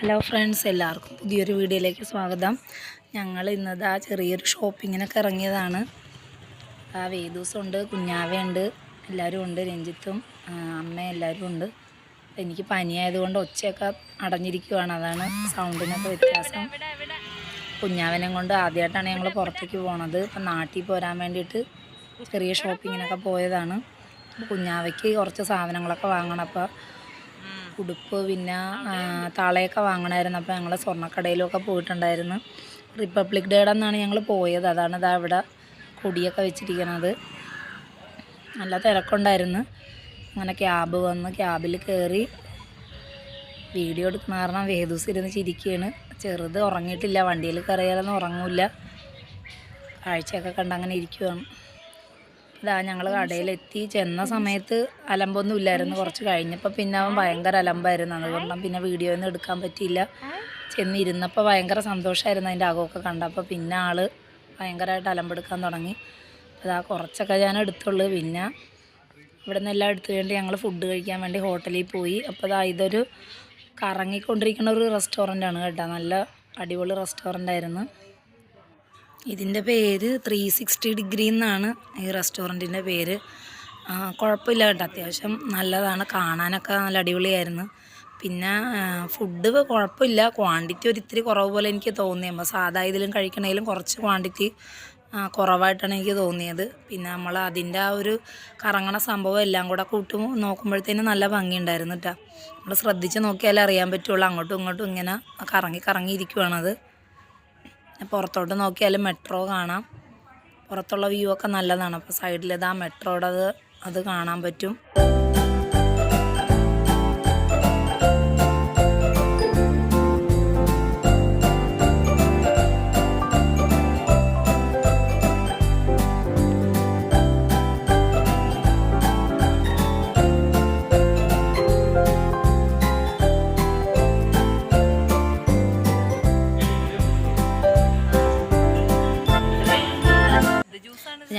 Hello friends എല്ലാവർക്കും പുതിയൊരു വീഡിയോയിലേക്ക് സ്വാഗതം. ഞങ്ങൾ ഇന്നത് ആ ചെറിയൊരു ഷോപ്പിങ്ങിനൊക്കെ ഇറങ്ങിയതാണ്. ആ വേദൂസുണ്ട് കുഞ്ഞാവയുണ്ട് എല്ലാവരും ഉണ്ട് രഞ്ജിത്തും അമ്മ എല്ലാവരും ഉണ്ട്. എനിക്ക് പനിയായതുകൊണ്ട് ഒച്ചയൊക്കെ അടഞ്ഞിരിക്കുവാണ് അതാണ് സൗണ്ടിനൊക്കെ വ്യത്യാസം. കുഞ്ഞാവനെ കൊണ്ട് ആദ്യമായിട്ടാണ് ഞങ്ങൾ പുറത്തേക്ക് പോണത്. ഇപ്പം നാട്ടിൽ പോരാൻ വേണ്ടിയിട്ട് ചെറിയ ഷോപ്പിങ്ങിനൊക്കെ പോയതാണ്. കുഞ്ഞാവയ്ക്ക് കുറച്ച് സാധനങ്ങളൊക്കെ വാങ്ങണം അപ്പോൾ ഉടുപ്പ് പിന്നെ താളയൊക്കെ വാങ്ങണമായിരുന്നു അപ്പോൾ ഞങ്ങൾ സ്വർണക്കടയിലൊക്കെ പോയിട്ടുണ്ടായിരുന്നു. റിപ്പബ്ലിക് ഡേയുടെ അന്നാണ് ഞങ്ങൾ പോയത്. അതാണ് ഇതാ ഇവിടെ കൊടിയൊക്കെ വെച്ചിരിക്കുന്നത് നല്ല തിരക്കുണ്ടായിരുന്നു. അങ്ങനെ ക്യാബ് വന്ന് ക്യാബിൽ കയറി വീഡിയോ എടുക്കുന്ന കാരണം വേദൂസ് ഇരുന്ന് ചിരിക്കുകയാണ് ചെറുത് ഉറങ്ങിയിട്ടില്ല. വണ്ടിയിൽ കയറിയാലൊന്നും ഉറങ്ങില്ല. കാഴ്ചയൊക്കെ കണ്ട് അങ്ങനെ ഇരിക്കുവാണ്. ഇതാ ഞങ്ങൾ കടയിലെത്തി. ചെന്ന സമയത്ത് അലമ്പൊന്നും ഇല്ലായിരുന്നു. കുറച്ച് കഴിഞ്ഞപ്പോൾ പിന്നെ അവൻ ഭയങ്കര അലമ്പായിരുന്നു. അതുകൊണ്ടും പിന്നെ വീഡിയോ ഒന്നും എടുക്കാൻ പറ്റിയില്ല. ചെന്നിരുന്നപ്പോൾ ഭയങ്കര സന്തോഷമായിരുന്നു അതിന്റെ അകമൊക്കെ കണ്ടപ്പോൾ പിന്നെ ആൾ ഭയങ്കരമായിട്ട് അലമ്പെടുക്കാൻ തുടങ്ങി. അതാ കുറച്ചൊക്കെ ഞാൻ എടുത്തുള്ളൂ. പിന്നെ ഇവിടെ നിന്നെല്ലാം എടുത്തു വേണ്ടി ഞങ്ങൾ ഫുഡ് കഴിക്കാൻ വേണ്ടി ഹോട്ടലിൽ പോയി. അപ്പോൾ ഇതാ ഇതൊരു കറങ്ങിക്കൊണ്ടിരിക്കുന്ന ഒരു റെസ്റ്റോറന്റാണ് കേട്ടോ. നല്ല അടിപൊളി റെസ്റ്റോറന്റ് ആയിരുന്നു. ഇതിന്റെ പേര് ത്രീ സിക്സ്റ്റി ഡിഗ്രി എന്നാണ് ഈ റെസ്റ്റോറന്റിന്റെ പേര്. കുഴപ്പമില്ല കേട്ടോ. അത്യാവശ്യം നല്ലതാണ്. കാണാനൊക്കെ നല്ല അടിപൊളിയായിരുന്നു. പിന്നെ ഫുഡ് കുഴപ്പമില്ല. ക്വാണ്ടിറ്റി ഒരു ഇത്തിരി കുറവ് പോലെ എനിക്ക് തോന്നി. അപ്പോൾ സാധാ ഇതിലും കഴിക്കണേലും കുറച്ച് ക്വാണ്ടിറ്റി കുറവായിട്ടാണ് എനിക്ക് തോന്നിയത്. പിന്നെ നമ്മൾ അതിന്റെ ആ ഒരു കറങ്ങണ സംഭവം എല്ലാം കൂടെ കൂട്ട് നോക്കുമ്പോഴത്തേനും നല്ല ഭംഗിയുണ്ടായിരുന്നു കേട്ടോ. നമ്മൾ ശ്രദ്ധിച്ച് നോക്കിയാലേ അറിയാൻ പറ്റുള്ളൂ. അങ്ങോട്ടും ഇങ്ങോട്ടും ഇങ്ങനെ കറങ്ങി കറങ്ങി ഇരിക്കുവാണത്. പുറത്തോട്ട് നോക്കിയാൽ മെട്രോ കാണാം. പുറത്തുള്ള വ്യൂ ഒക്കെ നല്ലതാണ്. അപ്പോൾ സൈഡിൽ ഇതാ മെട്രോയുടെ അത് അത് കാണാൻ പറ്റും.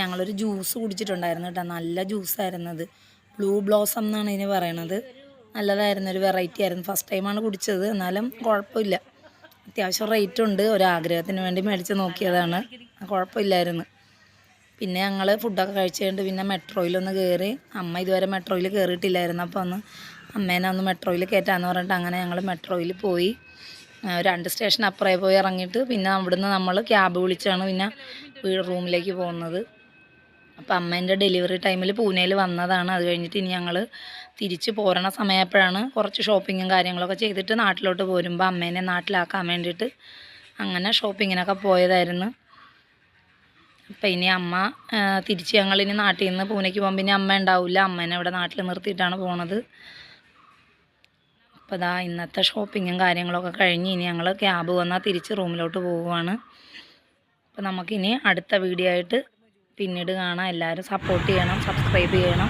ഞങ്ങളൊരു ജ്യൂസ് കുടിച്ചിട്ടുണ്ടായിരുന്നു കേട്ടോ. നല്ല ജ്യൂസായിരുന്നു അത് ബ്ലൂ ബ്ലോസം എന്നാണ് ഇതിന് പറയണത്. നല്ലതായിരുന്നു ഒരു വെറൈറ്റി ആയിരുന്നു. ഫസ്റ്റ് ടൈമാണ് കുടിച്ചത്. എന്നാലും കുഴപ്പമില്ല. അത്യാവശ്യം റേറ്റ് ഉണ്ട്. ഒരു ആഗ്രഹത്തിന് വേണ്ടി മേടിച്ച് നോക്കിയതാണ്. കുഴപ്പമില്ലായിരുന്നു. പിന്നെ ഞങ്ങൾ ഫുഡൊക്കെ കഴിച്ച് കഴിഞ്ഞിട്ട് പിന്നെ മെട്രോയിലൊന്ന് കയറി അമ്മ ഇതുവരെ മെട്രോയിൽ കയറിയിട്ടില്ലായിരുന്നു അപ്പോൾ ഒന്ന് അമ്മേനെ ഒന്ന് മെട്രോയിൽ കയറ്റാന്ന് പറഞ്ഞിട്ട് അങ്ങനെ ഞങ്ങൾ മെട്രോയിൽ പോയി. രണ്ട് സ്റ്റേഷൻ അപ്പുറേ പോയി ഇറങ്ങിയിട്ട് പിന്നെ അവിടുന്ന് നമ്മൾ ക്യാബ് വിളിച്ചാണ് പിന്നെ റൂമിലേക്ക് പോകുന്നത്. അപ്പോൾ അമ്മേന്റെ ഡെലിവറി ടൈമിൽ പൂനെയിൽ വന്നതാണ്. അത് കഴിഞ്ഞിട്ട് ഇനി ഞങ്ങൾ തിരിച്ച് പോരണ സമയപ്പോഴാണ് കുറച്ച് ഷോപ്പിങ്ങും കാര്യങ്ങളൊക്കെ ചെയ്തിട്ട് നാട്ടിലോട്ട് പോരുമ്പോൾ അമ്മേനെ നാട്ടിലാക്കാൻ വേണ്ടിയിട്ട് അങ്ങനെ ഷോപ്പിങ്ങിനൊക്കെ പോയതായിരുന്നു. അപ്പം ഇനി അമ്മ തിരിച്ച് ഞങ്ങളിനി നാട്ടിൽ നിന്ന് പൂനെക്ക് പോകുമ്പോൾ ഇനി അമ്മ ഉണ്ടാവില്ല അമ്മേനെ ഇവിടെ നാട്ടിൽ നിർത്തിയിട്ടാണ് പോണത്. അപ്പോൾ ഇതാ ഇന്നത്തെ ഷോപ്പിങ്ങും കാര്യങ്ങളൊക്കെ കഴിഞ്ഞ് ഇനി ഞങ്ങൾ ക്യാബ് വന്നാൽ തിരിച്ച് റൂമിലോട്ട് പോവുകയാണ് അപ്പോൾ നമുക്കിനി അടുത്ത വീഡിയോ ആയിട്ട് പിന്നീട് കാണാം. എല്ലാവരും സപ്പോർട്ട് ചെയ്യണം സബ്സ്ക്രൈബ് ചെയ്യണം.